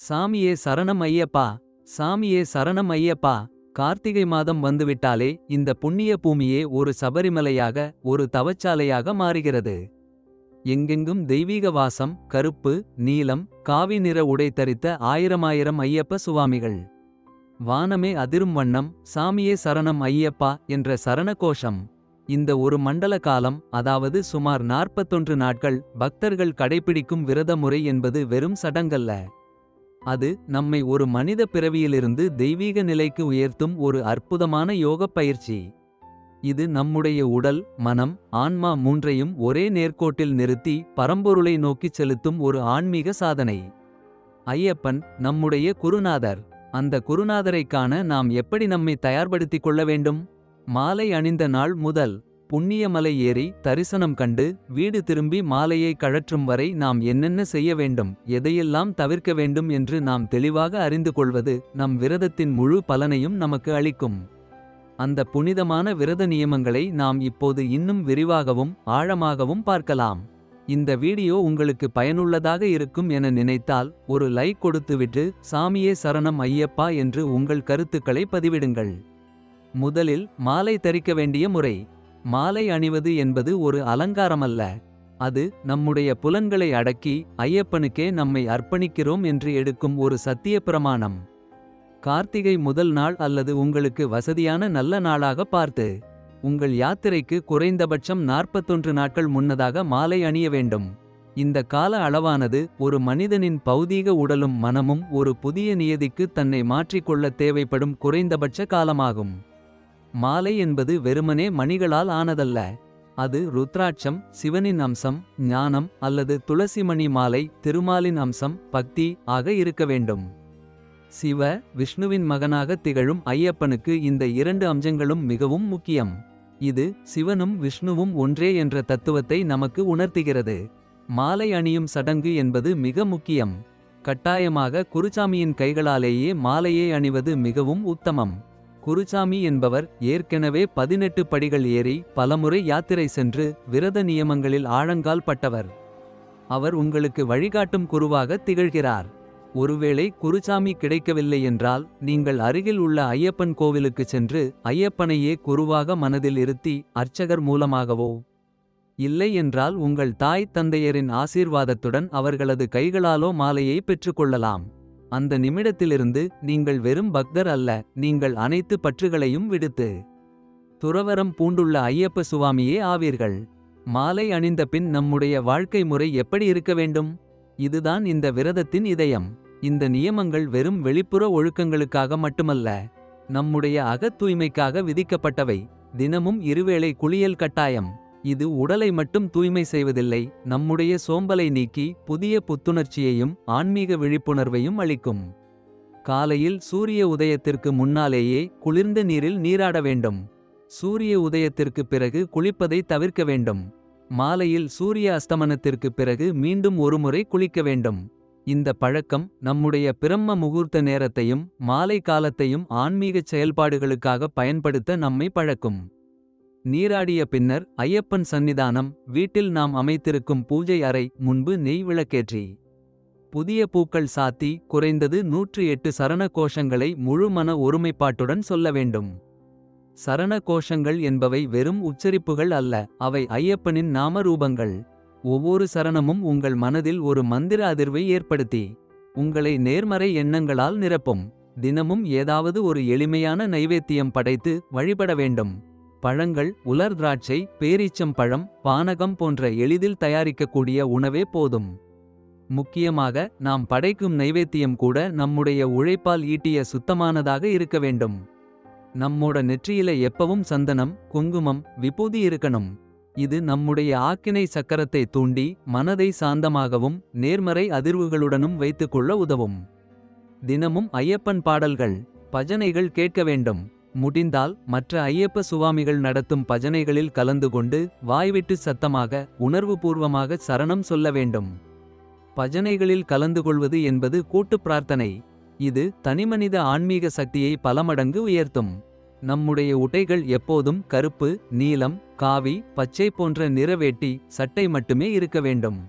சாமியே சரணம் ஐயப்பா சாமியே சரணம் ஐயப்பா. கார்த்திகை மாதம் வந்துவிட்டாலே இந்த புண்ணிய பூமியே ஒரு சபரிமலையாக ஒரு தவச்சாலையாக மாறுகிறது. எங்கெங்கும் தெய்வீக வாசம் கருப்பு நீலம் காவி நிற உடை தரித்த ஆயிரமாயிரம் ஐயப்ப சுவாமிகள். வானமே அதிரும் வண்ணம் சாமியே சரணம் ஐயப்பா என்ற சரண கோஷம் இந்த ஒரு மண்டல காலம் அதாவது சுமார் நாற்பத்தொன்று நாட்கள் பக்தர்கள் கடைபிடிக்கும் விரத முறை என்பது வெறும் சடங்கல்ல. அது நம்மை ஒரு மனித பிறவியிலிருந்து தெய்வீக நிலைக்கு உயர்த்தும் ஒரு அற்புதமான யோகப் பயிற்சி. இது நம்முடைய உடல் மனம் ஆன்மா மூன்றையும் ஒரே நேர்கோட்டில் நிறுத்தி பரம்பொருளை நோக்கிச் செலுத்தும் ஒரு ஆன்மீக சாதனை. ஐயப்பன் நம்முடைய குருநாதர். அந்த குருநாதரைக் காண நாம் எப்படி நம்மை தயார்படுத்திக் கொள்ள வேண்டும்? மாலை அணிந்த நாள் முதல். புண்ணியமலை ஏறி தரிசனம் கண்டு வீடு திரும்பி மாலையை கழற்றும் வரை நாம் என்னென்ன செய்ய வேண்டும் எதையெல்லாம் தவிர்க்க வேண்டும் என்று நாம் தெளிவாக அறிந்து கொள்வது நம் விரதத்தின் முழு பலனையும் நமக்கு அளிக்கும். அந்த புனிதமான விரத நியமங்களை நாம் இப்போது இன்னும் விரிவாகவும் ஆழமாகவும் பார்க்கலாம். இந்த வீடியோ உங்களுக்கு பயனுள்ளதாக இருக்கும் என நினைத்தால் ஒரு லைக் கொடுத்துவிட்டு சாமியே சரணம் ஐயப்பா என்று உங்கள் கருத்துக்களை பதிவிடுங்கள். முதலில் மாலை தரிக்க வேண்டிய முறை. மாலை அணிவது என்பது ஒரு அலங்காரமல்ல. அது நம்முடைய புலன்களை அடக்கி ஐயப்பனுக்கே நம்மை அர்ப்பணிக்கிறோம் என்று எடுக்கும் ஒரு சத்திய பிரமாணம். கார்த்திகை முதல் நாள் அல்லது உங்களுக்கு வசதியான நல்ல நாளாக பார்த்து உங்கள் யாத்திரைக்கு குறைந்தபட்சம் நாற்பத்தொன்று நாட்கள் முன்னதாக மாலை அணிய வேண்டும். இந்த கால அளவானது ஒரு மனிதனின் பௌதீக உடலும் மனமும் ஒரு புதிய நியதிக்கு தன்னை மாற்றிக்கொள்ள தேவைப்படும் குறைந்தபட்ச காலமாகும். மாலை என்பது வெறுமனே மணிகளால் ஆனதல்ல. அது ருத்ராட்சம் சிவனின் அம்சம் ஞானம் அல்லது துளசிமணி மாலை திருமாலின் அம்சம் பக்தி ஆக இருக்க வேண்டும். சிவ விஷ்ணுவின் மகனாக திகழும் ஐயப்பனுக்கு இந்த இரண்டு அம்சங்களும் மிகவும் முக்கியம். இது சிவனும் விஷ்ணுவும் ஒன்றே என்ற தத்துவத்தை நமக்கு உணர்த்துகிறது. மாலை அணியும் சடங்கு என்பது மிக முக்கியம். கட்டாயமாக குருசாமியின் கைகளாலேயே மாலையை அணிவது மிகவும் உத்தமம். குருசாமி என்பவர் ஏற்கெனவே பதினெட்டு படிகள் ஏறி பலமுறை யாத்திரை சென்று விரத நியமங்களில் ஆழங்கால் பட்டவர். அவர் உங்களுக்கு வழிகாட்டும் குருவாக திகழ்கிறார். ஒருவேளை குருசாமி கிடைக்கவில்லை என்றால் நீங்கள் அருகில் உள்ள ஐயப்பன் கோவிலுக்குச் சென்று ஐயப்பனையே குருவாக மனதில் இருத்தி அர்ச்சகர் மூலமாகவோ. இல்லை என்றால் உங்கள் தாய் தந்தையரின் ஆசீர்வாதத்துடன் அவர்களது கைகளாலோ மாலையை பெற்றுக்கொள்ளலாம். அந்த நிமிடத்திலிருந்து நீங்கள் வெறும் பக்தர் அல்ல நீங்கள் அனைத்து பற்றுகளையும் விடுத்து துறவரம் பூண்டுள்ள ஐயப்ப சுவாமியே ஆவீர்கள். மாலை அணிந்த பின் நம்முடைய வாழ்க்கை முறை எப்படி இருக்க வேண்டும்? இதுதான் இந்த விரதத்தின் இதயம். இந்த நியமங்கள் வெறும் வெளிப்புற ஒழுக்கங்களுக்காக மட்டுமல்ல நம்முடைய அகத் தூய்மைக்காக விதிக்கப்பட்டவை. தினமும் இருவேளை குளியல் கட்டாயம். இது உடலை மட்டும் தூய்மை செய்வதில்லை நம்முடைய சோம்பலை நீக்கி புதிய புத்துணர்ச்சியையும் ஆன்மீக விழிப்புணர்வையும் அளிக்கும். காலையில் சூரிய உதயத்திற்கு முன்னாலேயே குளிர்ந்த நீரில் நீராட வேண்டும். சூரிய உதயத்திற்கு பிறகு குளிப்பதை தவிர்க்க வேண்டும். மாலையில் சூரிய அஸ்தமனத்திற்கு பிறகு மீண்டும் ஒருமுறை குளிக்க வேண்டும். இந்த பழக்கம் நம்முடைய பிரம்ம முகூர்த்த நேரத்தையும் மாலை காலத்தையும் ஆன்மீகச் செயல்பாடுகளுக்காக பயன்படுத்த நம்மை பழக்கும். நீராடிய பின்னர் ஐயப்பன் சந்நிதானம் வீட்டில் நாம் அமைத்திருக்கும் பூஜை அறை முன்பு நெய் விளக்கேற்றி. புதிய பூக்கள் சாத்தி குறைந்தது நூற்று எட்டு சரண கோஷங்களை முழு மன ஒருமைப்பாட்டுடன் சொல்ல வேண்டும். சரண கோஷங்கள் என்பவை வெறும் உச்சரிப்புகள் அல்ல அவை ஐயப்பனின் நாமரூபங்கள். ஒவ்வொரு சரணமும் உங்கள் மனதில் ஒரு மந்திர அதிர்வை ஏற்படுத்தி உங்களை நேர்மறை எண்ணங்களால் நிரப்பும். தினமும் ஏதாவது ஒரு எளிமையான நைவேத்தியம் படைத்து வழிபட வேண்டும். பழங்கள் உலர் திராட்சை பேரீச்சம் பழம் பானகம் போன்ற எளிதில் தயாரிக்கக்கூடிய உணவே போதும். முக்கியமாக நாம் படைக்கும் நைவேத்தியம் கூட நம்முடைய உழைப்பால் ஈட்டிய சுத்தமானதாக இருக்க வேண்டும். நம்மோட நெற்றியில எப்பவும் சந்தனம் குங்குமம் விபூதி இருக்கணும். இது நம்முடைய ஆக்கினை சக்கரத்தை தூண்டி மனதை சாந்தமாகவும் நேர்மறை அதிர்வுகளுடனும் வைத்துக்கொள்ள உதவும். தினமும் ஐயப்பன் பாடல்கள் பஜனைகள் கேட்க வேண்டும். முடிந்தால் மற்ற ஐயப்ப சுவாமிகள் நடத்தும் பஜனைகளில் கலந்து கொண்டு வாய்விட்டு சத்தமாக உணர்வுபூர்வமாக சரணம் சொல்ல வேண்டும். பஜனைகளில் கலந்து கொள்வது என்பது கூட்டுப் பிரார்த்தனை. இது தனிமனித ஆன்மீக சக்தியை பல மடங்கு உயர்த்தும். நம்முடைய உடைகள் எப்போதும் கருப்பு நீலம் காவி பச்சை போன்ற நிறவேட்டி சட்டை மட்டுமே இருக்க வேண்டும்.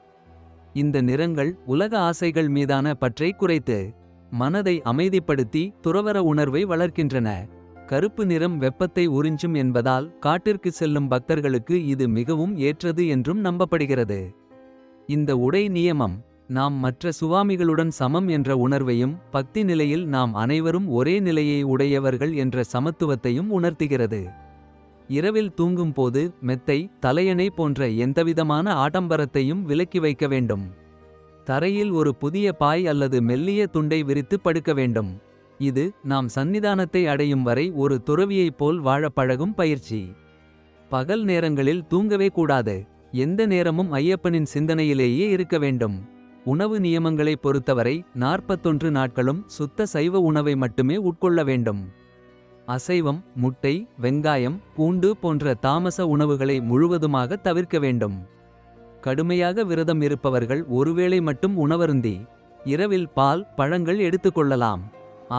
இந்த நிறங்கள் உலக ஆசைகள் மீதான பற்றை குறைத்து மனதை அமைதிப்படுத்தி துறவற உணர்வை வளர்க்கின்றன. கருப்பு நிறம் வெப்பத்தை உறிஞ்சும் என்பதால் காட்டிற்கு செல்லும் பக்தர்களுக்கு இது மிகவும் ஏற்றது என்றும் நம்பப்படுகிறது. இந்த உடை நியமம் நாம் மற்ற சுவாமிகளுடன் சமம் என்ற உணர்வையும் பக்தி நிலையில் நாம் அனைவரும் ஒரே நிலையை உடையவர்கள் என்ற சமத்துவத்தையும் உணர்த்துகிறது. இரவில் தூங்கும்போது மெத்தை தலையணை போன்ற எந்தவிதமான ஆடம்பரத்தையும் விலக்கி வைக்க வேண்டும். தரையில் ஒரு புதிய பாய் அல்லது மெல்லிய துண்டை விரித்து படுக்க வேண்டும். இது நாம் சந்நிதானத்தை அடையும் வரை ஒரு துறவியைப் போல் வாழ பழகும் பயிற்சி. பகல் நேரங்களில் தூங்கவே கூடாது. எந்த நேரமும் ஐயப்பனின் சிந்தனையிலேயே இருக்க வேண்டும். உணவு நியமங்களை பொறுத்தவரை நாற்பத்தொன்று நாட்களும் சுத்த சைவ உணவை மட்டுமே உட்கொள்ள வேண்டும். அசைவம் முட்டை வெங்காயம் பூண்டு போன்ற தாமச உணவுகளை முழுவதுமாக தவிர்க்க வேண்டும். கடுமையாக விரதம் இருப்பவர்கள் ஒருவேளை மட்டும் உணவருந்தி இரவில் பால் பழங்கள் எடுத்துக்கொள்ளலாம்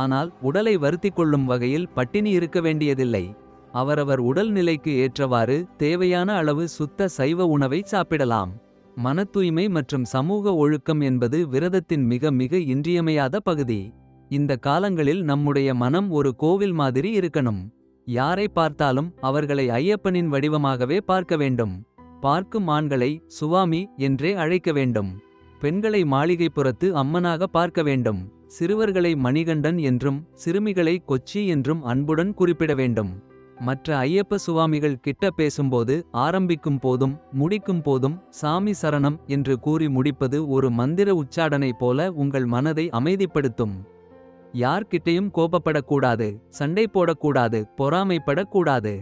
ஆனால் உடலை வருத்தி கொள்ளும் வகையில் பட்டினி இருக்க வேண்டியதில்லை. அவரவர் உடல் நிலைக்கு ஏற்றவாறு தேவையான அளவு சுத்த சைவ உணவை சாப்பிடலாம். மனத்தூய்மை மற்றும் சமூக ஒழுக்கம் என்பது விரதத்தின் மிக மிக இன்றியமையாத பகுதி. இந்த காலங்களில் நம்முடைய மனம் ஒரு கோவில் மாதிரி இருக்கணும். யாரை பார்த்தாலும் அவர்களை ஐயப்பனின் வடிவமாகவே பார்க்க வேண்டும். பார்க்கும் ஆண்களை சுவாமி என்றே அழைக்க வேண்டும். பெண்களை மாளிகைப்புறத்து அம்மனாக பார்க்க வேண்டும். சிறுவர்களை மணிகண்டன் என்றும் சிறுமிகளை கொச்சி என்றும் அன்புடன் குறிப்பிட வேண்டும். மற்ற ஐயப்ப சுவாமிகள் கிட்ட பேசும்போது ஆரம்பிக்கும் போதும் முடிக்கும் போதும் சாமி சரணம் என்று கூறி முடிப்பது ஒரு மந்திர உச்சாடனை போல உங்கள் மனதை அமைதிப்படுத்தும். யார்கிட்டையும் கோபப்படக்கூடாது சண்டை போடக்கூடாது பொறாமைப்படக்கூடாது.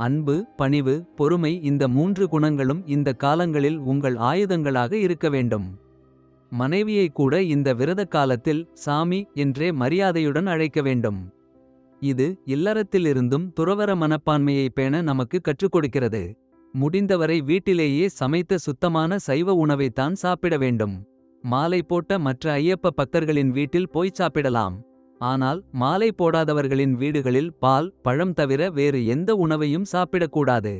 அன்பு பணிவு பொறுமை இந்த மூன்று குணங்களும் இந்த காலங்களில் உங்கள் ஆயுதங்களாக இருக்க வேண்டும். மனைவியை கூட இந்த விரத காலத்தில் சாமி என்றே மரியாதையுடன் அழைக்க வேண்டும். இது இல்லறத்திலிருந்தும் துறவற மனப்பான்மையை பேண நமக்கு கற்றுக் கொடுக்கிறது. முடிந்தவரை வீட்டிலேயே சமைத்த சுத்தமான சைவ உணவைத்தான் சாப்பிட வேண்டும். மாலை போட்ட மற்ற ஐயப்ப பக்தர்களின் வீட்டில் போய் சாப்பிடலாம். ஆனால் மாலை போடாதவர்களின் வீடுகளில் பால் பழம் தவிர வேறு எந்த உணவையும் சாப்பிடக்கூடாது.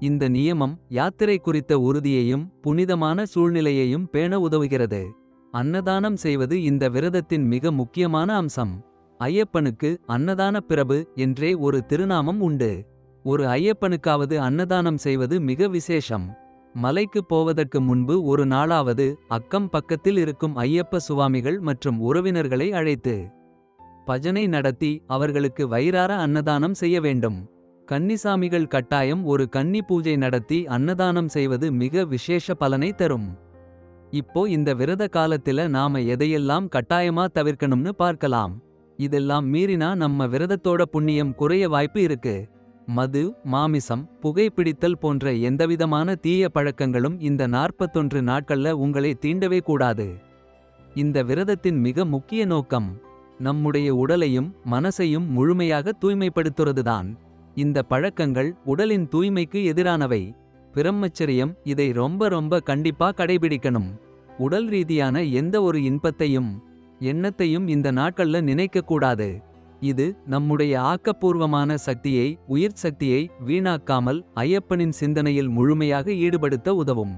இந்த நியமம் யாத்திரை குறித்த உறுதியையும் புனிதமான சூழ்நிலையையும் பேண உதவுகிறது. அன்னதானம் செய்வது இந்த விரதத்தின் மிக முக்கியமான அம்சம். ஐயப்பனுக்கு அன்னதான பிரபு என்றே ஒரு திருநாமம் உண்டு. ஒரு ஐயப்பனுக்காவது அன்னதானம் செய்வது மிக விசேஷம். மலைக்கு போவதற்கு முன்பு ஒரு நாளாவது அக்கம் பக்கத்தில் இருக்கும் ஐயப்ப சுவாமிகள் மற்றும் உறவினர்களை அழைத்து பஜனை நடத்தி அவர்களுக்கு வயிறார அன்னதானம் செய்ய வேண்டும். கன்னிசாமிகள் கட்டாயம் ஒரு கன்னி பூஜை நடத்தி அன்னதானம் செய்வது மிக விசேஷ பலனை தரும். இப்போ இந்த விரத காலத்தில நாம எதையெல்லாம் கட்டாயமா தவிர்க்கணும்னு பார்க்கலாம். இதெல்லாம் மீறினா நம்ம விரதத்தோட புண்ணியம் குறைய வாய்ப்பு இருக்கு. மது மாமிசம் புகைப்பிடித்தல் போன்ற எந்தவிதமான தீய பழக்கங்களும் இந்த நாற்பத்தொன்று நாட்கள்ல உங்களை தீண்டவே கூடாது. இந்த விரதத்தின் மிக முக்கிய நோக்கம் நம்முடைய உடலையும் மனசையும் முழுமையாக தூய்மைப்படுத்துறதுதான். இந்த பழக்கங்கள் உடலின் தூய்மைக்கு எதிரானவை. பிரம்மச்சரியம் இதை ரொம்ப ரொம்ப கண்டிப்பா கடைபிடிக்கணும். உடல் ரீதியான எந்த ஒரு இன்பத்தையும் எண்ணத்தையும் இந்த நாட்கள்ல நினைக்க கூடாது. இது நம்முடைய ஆக்கப்பூர்வமான சக்தியை உயிர் சக்தியை வீணாக்காமல் ஐயப்பனின் சிந்தனையில் முழுமையாக ஈடுபடுத்த உதவும்.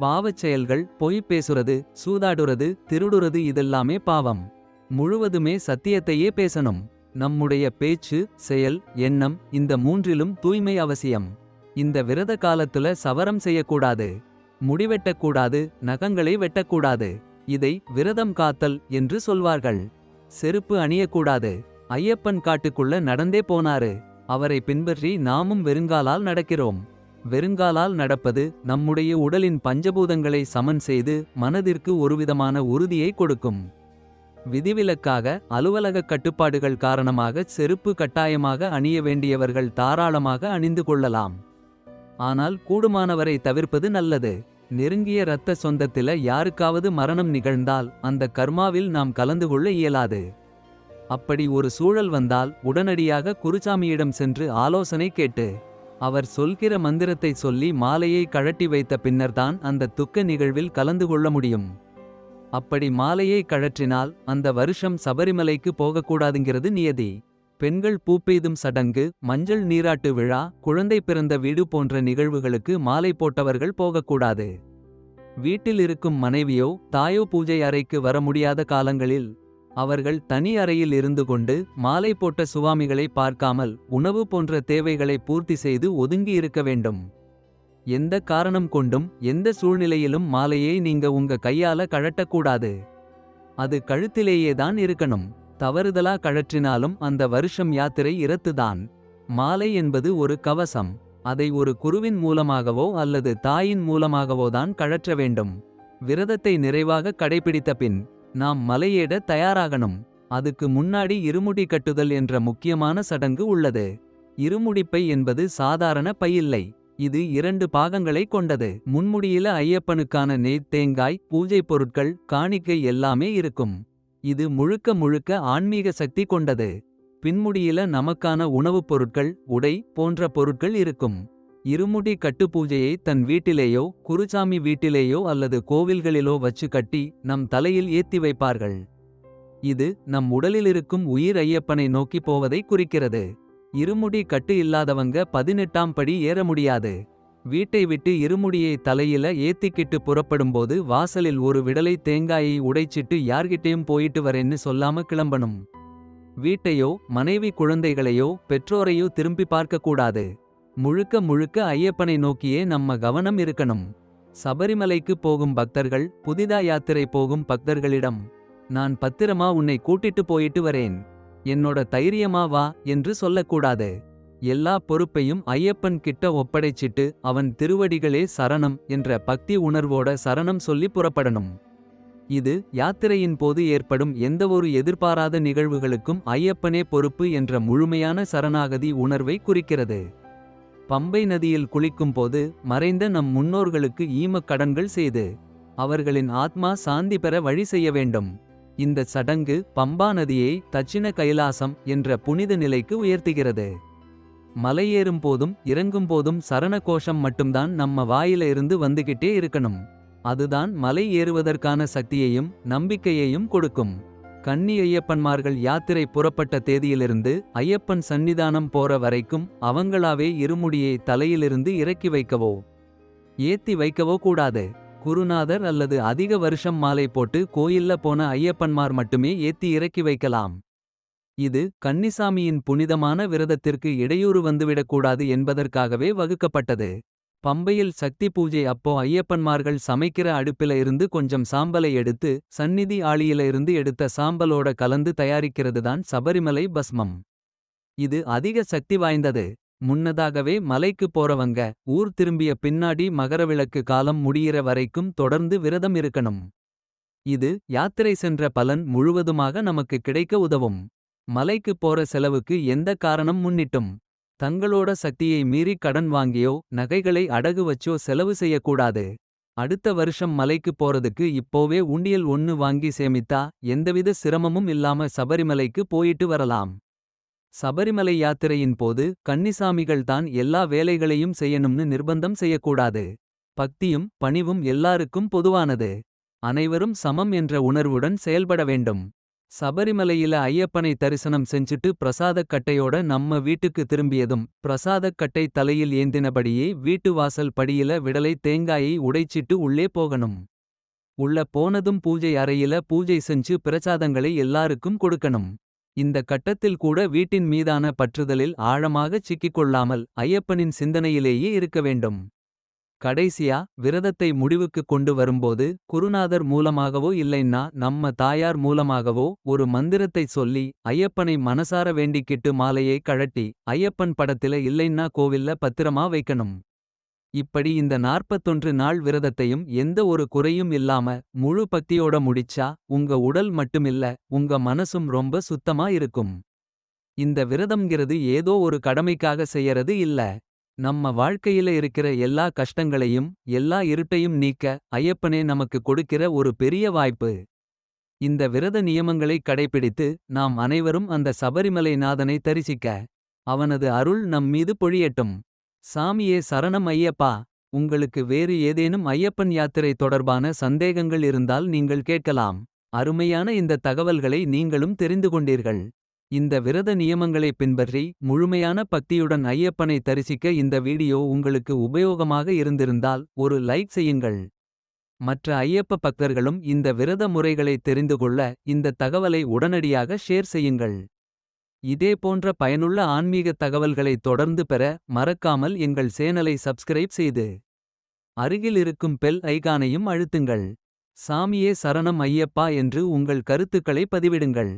பாவச் செயல்கள் பொய் பேசுறது சூதாடுறது திருடுறது இதெல்லாமே பாவம். முழுவதுமே சத்தியத்தையே பேசணும். நம்முடைய பேச்சு செயல் எண்ணம் இந்த மூன்றிலும் தூய்மை அவசியம். இந்த விரத காலத்துல சவரம் செய்யக்கூடாது. முடிவெட்டக்கூடாது நகங்களை வெட்டக்கூடாது. இதை விரதம் காத்தல் என்று சொல்வார்கள். செருப்பு அணியக்கூடாது. ஐயப்பன் காட்டுக்குள்ள நடந்தே போனாரு. அவரை பின்பற்றி நாமும் வெறுங்காலால் நடக்கிறோம். வெறுங்காலால் நடப்பது நம்முடைய உடலின் பஞ்சபூதங்களை சமன் செய்து மனதிற்கு ஒருவிதமான உறுதியை கொடுக்கும். விதிவிலக்காக அலுவலக கட்டுப்பாடுகள் காரணமாக செருப்பு கட்டாயமாக அணிய வேண்டியவர்கள் தாராளமாக அணிந்து கொள்ளலாம். ஆனால் கூடுமானவரை தவிர்ப்பது நல்லது. நெருங்கிய இரத்த சொந்தத்தில யாருக்காவது மரணம் நிகழ்ந்தால் அந்த கர்மாவில் நாம் கலந்து கொள்ள இயலாது. அப்படி ஒரு சூழல் வந்தால் உடனடியாக குருசாமியிடம் சென்று ஆலோசனை கேட்டு அவர் சொல்கிற மந்திரத்தை சொல்லி மாலையை கழட்டி வைத்த பின்னர்தான் அந்த துக்க நிகழ்வில் கலந்து கொள்ள முடியும். அப்படி மாலையை கழற்றினால் அந்த வருஷம் சபரிமலைக்கு போகக்கூடாதுங்கிறது நியதி. பெண்கள் பூப்பெய்தும் சடங்கு மஞ்சள் நீராட்டு விழா குழந்தை பிறந்த வீடு போன்ற நிகழ்வுகளுக்கு மாலை போட்டவர்கள் போகக்கூடாது. வீட்டில் இருக்கும் மனைவியோ தாயோ பூஜை அறைக்கு வர முடியாத காலங்களில் அவர்கள் தனி அறையில் இருந்து கொண்டு மாலை போட்ட சுவாமிகளை பார்க்காமல் உணவு போன்ற தேவைகளை பூர்த்தி செய்து ஒதுங்கி இருக்க வேண்டும். எந்த காரணம் கொண்டும் எந்த சூழ்நிலையிலும் மாலையை நீங்க உங்க கையால கழட்டக்கூடாது. அது கழுத்திலேயே தான் இருக்கணும். தவறுதலா கழற்றினாலும் அந்த வருஷம் யாத்திரை இரத்துதான். மாலை என்பது ஒரு கவசம். அதை ஒரு குருவின் மூலமாகவோ அல்லது தாயின் மூலமாகவோ தான் கழற்ற வேண்டும். விரதத்தை நிறைவாக கடைபிடித்த பின் நாம் மலையேட தயாராகணும். அதுக்கு முன்னாடி இருமுடி கட்டுதல் என்ற முக்கியமான சடங்கு உள்ளது. இருமுடிப்பை என்பது சாதாரண பையில்லை. இது இரண்டு பாகங்களை கொண்டது. முன்முடியில ஐயப்பனுக்கான நெய் தேங்காய் பூஜை பொருட்கள் காணிக்கை எல்லாமே இருக்கும். இது முழுக்க முழுக்க ஆன்மீக சக்தி கொண்டது. பின்முடியில நமக்கான உணவுப் பொருட்கள் உடை போன்ற பொருட்கள் இருக்கும். இருமுடி கட்டு பூஜையை தன் வீட்டிலேயோ குருசாமி வீட்டிலேயோ அல்லது கோவில்களிலோ வச்சு கட்டி நம் தலையில் ஏத்தி வைப்பார்கள். இது நம் உடலில் இருக்கும் உயிர் ஐயப்பனை நோக்கி போவதை குறிக்கிறது. இருமுடி கட்டு இல்லாதவங்க பதினெட்டாம் படி ஏற முடியாது. வீட்டை விட்டு இருமுடியை தலையில ஏத்திக்கிட்டு புறப்படும்போது வாசலில் ஒரு விடலை தேங்காயை உடைச்சிட்டு யார்கிட்டயும் போயிட்டு வரேன்னு சொல்லாம கிளம்பணும். வீட்டையோ மனைவி குழந்தைகளையோ பெற்றோரையோ திரும்பி பார்க்கக்கூடாது முழுக்க முழுக்க ஐயப்பனை நோக்கியே நம்ம கவனம் இருக்கணும். சபரிமலைக்கு போகும் பக்தர்கள் புதிதா யாத்திரை போகும் பக்தர்களிடம் நான் பத்திரமா உன்னை கூட்டிட்டு போயிட்டு வரேன். என்னோட தைரியமா வா என்று சொல்லக்கூடாது. எல்லா பொறுப்பையும் ஐயப்பன் கிட்ட ஒப்படைச்சிட்டு அவன் திருவடிகளே சரணம் என்ற பக்தி உணர்வோட சரணம் சொல்லி புறப்படணும். இது யாத்திரையின் போது ஏற்படும் எந்தவொரு எதிர்பாராத நிகழ்வுகளுக்கும் ஐயப்பனே பொறுப்பு என்ற முழுமையான சரணாகதி உணர்வை குறிக்கிறது. பம்பை நதியில் குளிக்கும் போது மறைந்த நம் முன்னோர்களுக்கு ஈமக் கடன்கள் செய்து அவர்களின் ஆத்மா சாந்தி பெற வழி செய்ய வேண்டும். இந்த சடங்கு பம்பா நதியை தட்சிண கைலாசம் என்ற புனித நிலைக்கு உயர்த்துகிறது. மலையேறும் போதும் இறங்கும் போதும் சரண கோஷம் மட்டும்தான் நம்ம வாயில இருந்து வந்துகிட்டே இருக்கணும். அதுதான் மலை ஏறுவதற்கான சக்தியையும் நம்பிக்கையையும் கொடுக்கும். கன்னி ஐயப்பன்மார்கள் யாத்திரை புறப்பட்ட தேதியிலிருந்து ஐயப்பன் சந்நிதானம் போற வரைக்கும் அவங்களாவே இருமுடியை தலையிலிருந்து இறக்கி வைக்கவோ ஏத்தி வைக்கவோ கூடாது. குருநாதர் அல்லது அதிக வருஷம் மாலை போட்டு கோயில்ல போன ஐயப்பன்மார் மட்டுமே ஏத்தி இறக்கி வைக்கலாம். இது கன்னிசாமியின் புனிதமான விரதத்திற்கு இடையூறு வந்துவிடக்கூடாது என்பதற்காகவே வகுக்கப்பட்டது. பம்பையில் சக்தி பூஜை அப்போ ஐயப்பன்மார்கள் சமைக்கிற அடுப்பில இருந்து கொஞ்சம் சாம்பலை எடுத்து சந்நிதி ஆளியில இருந்து எடுத்த சாம்பலோட கலந்து தயாரிக்கிறதுதான் சபரிமலை பஸ்மம். இது அதிக சக்தி வாய்ந்தது. முன்னதாகவே மலைக்கு போறவங்க ஊர் திரும்பிய பின்னாடி மகரவிளக்கு காலம் முடியிற வரைக்கும் தொடர்ந்து விரதம் இருக்கணும். இது யாத்திரை சென்ற பலன் முழுவதுமாக நமக்கு கிடைக்க உதவும். மலைக்கு போற செலவுக்கு எந்த காரணம் முன்னிட்டும். தங்களோட சக்தியை மீறி கடன் வாங்கியோ நகைகளை அடகு வச்சோ செலவு செய்யக்கூடாது. அடுத்த வருஷம் மலைக்கு போறதுக்கு இப்போவே உண்டியல் ஒன்னு வாங்கி சேமித்தா எந்தவித சிரமமும் இல்லாம சபரிமலைக்கு போயிட்டு வரலாம். சபரிமலை யாத்திரையின் போது கன்னிசாமிகள் தான் எல்லா வேலைகளையும் செய்யணும்னு நிர்பந்தம் செய்யக்கூடாது. பக்தியும் பணிவும் எல்லாருக்கும் பொதுவானது. அனைவரும் சமம் என்ற உணர்வுடன் செயல்பட வேண்டும். சபரிமலையில ஐயப்பனை தரிசனம் செஞ்சுட்டு பிரசாதக் கட்டையோட நம்ம வீட்டுக்கு திரும்பியதும் பிரசாதக் கட்டை தலையில் ஏந்தினபடியே வீட்டு வாசல் படியில விடலை தேங்காயை உடைச்சிட்டு உள்ளே போகணும். உள்ள போனதும் பூஜை அறையில பூஜை செஞ்சு பிரசாதங்களை எல்லாருக்கும் கொடுக்கணும். இந்த கட்டத்தில் கூட வீட்டின் மீதான பற்றுதலில் ஆழமாகச் சிக்கிக்கொள்ளாமல் ஐயப்பனின் சிந்தனையிலேயே இருக்க வேண்டும். கடைசியா விரதத்தை முடிவுக்கு கொண்டு வரும்போது குருநாதர் மூலமாகவோ இல்லைன்னா நம்ம தாயார் மூலமாகவோ ஒரு மந்திரத்தை சொல்லி ஐயப்பனை மனசார வேண்டிக்கிட்டு மாலையை கழட்டி ஐயப்பன் படத்தில இல்லைன்னா கோவில்ல பத்திரமா வைக்கணும். இப்படி இந்த நாற்பத்தொன்று நாள் விரதத்தையும் எந்த ஒரு குறையும் இல்லாம முழு பக்தியோட முடிச்சா உங்க உடல் மட்டுமில்ல உங்க மனசும் ரொம்ப சுத்தமா இருக்கும். இந்த விரதம்ங்கிறது ஏதோ ஒரு கடமைக்காக செய்யறது இல்ல. நம்ம வாழ்க்கையில இருக்கிற எல்லா கஷ்டங்களையும் எல்லா இருட்டையும் நீக்க ஐயப்பனே நமக்கு கொடுக்கிற ஒரு பெரிய வாய்ப்பு. இந்த விரத நியமங்களை கடைபிடித்து நாம் அனைவரும் அந்த சபரிமலை நாதனை தரிசிக்க அவனது அருள் நம் மீது பொழியட்டும். சாமியே சரணம் ஐயப்பா. உங்களுக்கு வேறு ஏதேனும் ஐயப்பன் யாத்திரை தொடர்பான சந்தேகங்கள் இருந்தால் நீங்கள் கேட்கலாம். அருமையான இந்த தகவல்களை நீங்களும் தெரிந்து கொண்டீர்கள். இந்த விரத நியமங்களை பின்பற்றி முழுமையான பக்தியுடன் ஐயப்பனை தரிசிக்க இந்த வீடியோ உங்களுக்கு உபயோகமாக இருந்திருந்தால் ஒரு லைக் செய்யுங்கள். மற்ற ஐயப்ப பக்தர்களும் இந்த விரத முறைகளை தெரிந்துகொள்ள இந்த தகவலை உடனடியாக ஷேர் செய்யுங்கள். இதே போன்ற பயனுள்ள ஆன்மீக தகவல்களை தொடர்ந்து பெற மறக்காமல் எங்கள் சேனலை சப்ஸ்கிரைப் செய்து. அருகில் இருக்கும் பெல் ஐகானையும் அழுத்துங்கள். சாமியே சரணம் ஐயப்பா என்று உங்கள் கருத்துக்களை பதிவிடுங்கள்.